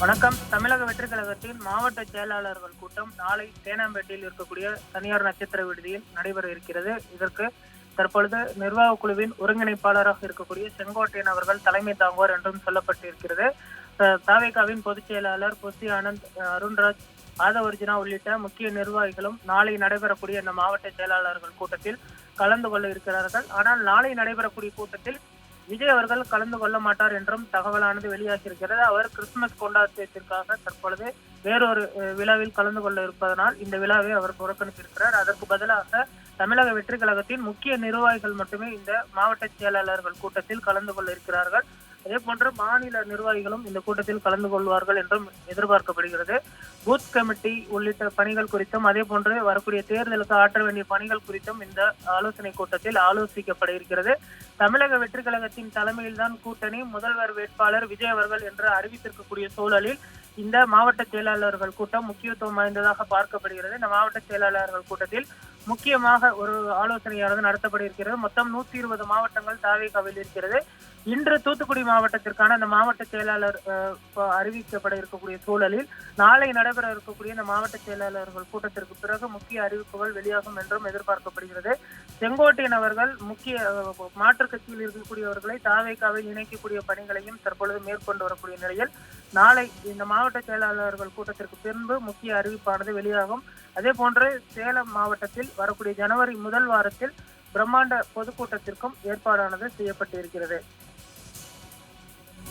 வணக்கம். தமிழக வெற்றிக் கழகத்தின் மாவட்ட செயலாளர்கள் கூட்டம் நாளை தேனாம்பேட்டையில் இருக்கக்கூடிய தனியார் நட்சத்திர விடுதியில் நடைபெற இருக்கிறது. இதற்கு தற்பொழுது நிர்வாக குழுவின் ஒருங்கிணைப்பாளராக இருக்கக்கூடிய செங்கோட்டையன் அவர்கள் தலைமை தாங்குவார் என்றும் சொல்லப்பட்டிருக்கிறது. தாவேகாவின் பொதுச் செயலாளர் புசி ஆனந்த் அருண்ராஜ் ஆதவர்ஜினா உள்ளிட்ட முக்கிய நிர்வாகிகளும் நாளை நடைபெறக்கூடிய இந்த மாவட்ட செயலாளர்கள் கூட்டத்தில் கலந்து கொள்ள இருக்கிறார்கள். ஆனால் நாளை நடைபெறக்கூடிய கூட்டத்தில் விஜய் அவர்கள் கலந்து கொள்ள மாட்டார் என்றும் தகவலானது வெளியாகியிருக்கிறது. அவர் கிறிஸ்துமஸ் கொண்டாட்டத்திற்காக தற்பொழுது வேறொரு விழாவில் கலந்து கொள்ள இருப்பதனால் இந்த விழாவை அவர் புறக்கணித்திருக்கிறார். அதற்கு பதிலாக தமிழக வெற்றி கழகத்தின் முக்கிய நிர்வாகிகள் மட்டுமே இந்த மாவட்ட செயலாளர்கள் கூட்டத்தில் கலந்து கொள்ள இருக்கிறார்கள். அதே போன்று மாநில நிர்வாகிகளும் இந்த கூட்டத்தில் கலந்து கொள்வார்கள் என்றும் எதிர்பார்க்கப்படுகிறது. பூத் கமிட்டி உள்ளிட்ட பணிகள் குறித்தும் அதே போன்று வரக்கூடிய தேர்தலுக்கு ஆற்ற வேண்டிய பணிகள் குறித்தும் இந்த ஆலோசனை கூட்டத்தில் ஆலோசிக்கப்பட இருக்கிறது தமிழக வெற்றி கழகத்தின் தலைமையில்தான் கூட்டணி முதல்வர் வேட்பாளர் விஜய் அவர்கள் என்று அறிவித்திருக்கக்கூடிய சூழலில் இந்த மாவட்ட செயலாளர்கள் கூட்டம் முக்கியத்துவம் வாய்ந்ததாக பார்க்கப்படுகிறது. இந்த மாவட்ட செயலாளர்கள் கூட்டத்தில் முக்கியமாக ஒரு ஆலோசனையானது நடத்தப்பட இருக்கிறது மொத்தம் நூத்தி இருபது மாவட்டங்கள் தாவேகாவில் இருக்கிறது. இன்று தூத்துக்குடி மாவட்டத்திற்கான அந்த மாவட்ட செயலாளர் அஹ், அறிவிக்கப்பட இருக்கக்கூடிய சூழலில் நாளை நடைபெற இருக்கக்கூடிய இந்த மாவட்ட செயலாளர்கள் கூட்டத்திற்கு பிறகு முக்கிய அறிவிப்புகள் வெளியாகும் என்றும் எதிர்பார்க்கப்படுகிறது. செங்கோட்டையன் அவர்கள் முக்கிய மாற்றுக் கட்சியில் இருக்கக்கூடியவர்களை தாவேக்காவில் இணைக்கக்கூடிய பணிகளையும் தற்பொழுது மேற்கொண்டு வரக்கூடிய நிலையில் நாளை இந்த மாவட்ட செயலாளர்கள் கூட்டத்திற்கு பின்பு முக்கிய அறிவிப்பானது வெளியாகும். அதே போன்று சேலம் மாவட்டத்தில் வரக்கூடிய ஜனவரி முதல் வாரத்தில் பிரம்மாண்ட பொதுக்கூட்டத்திற்கும் ஏற்பாடானது செய்யப்பட்டிருக்கிறது.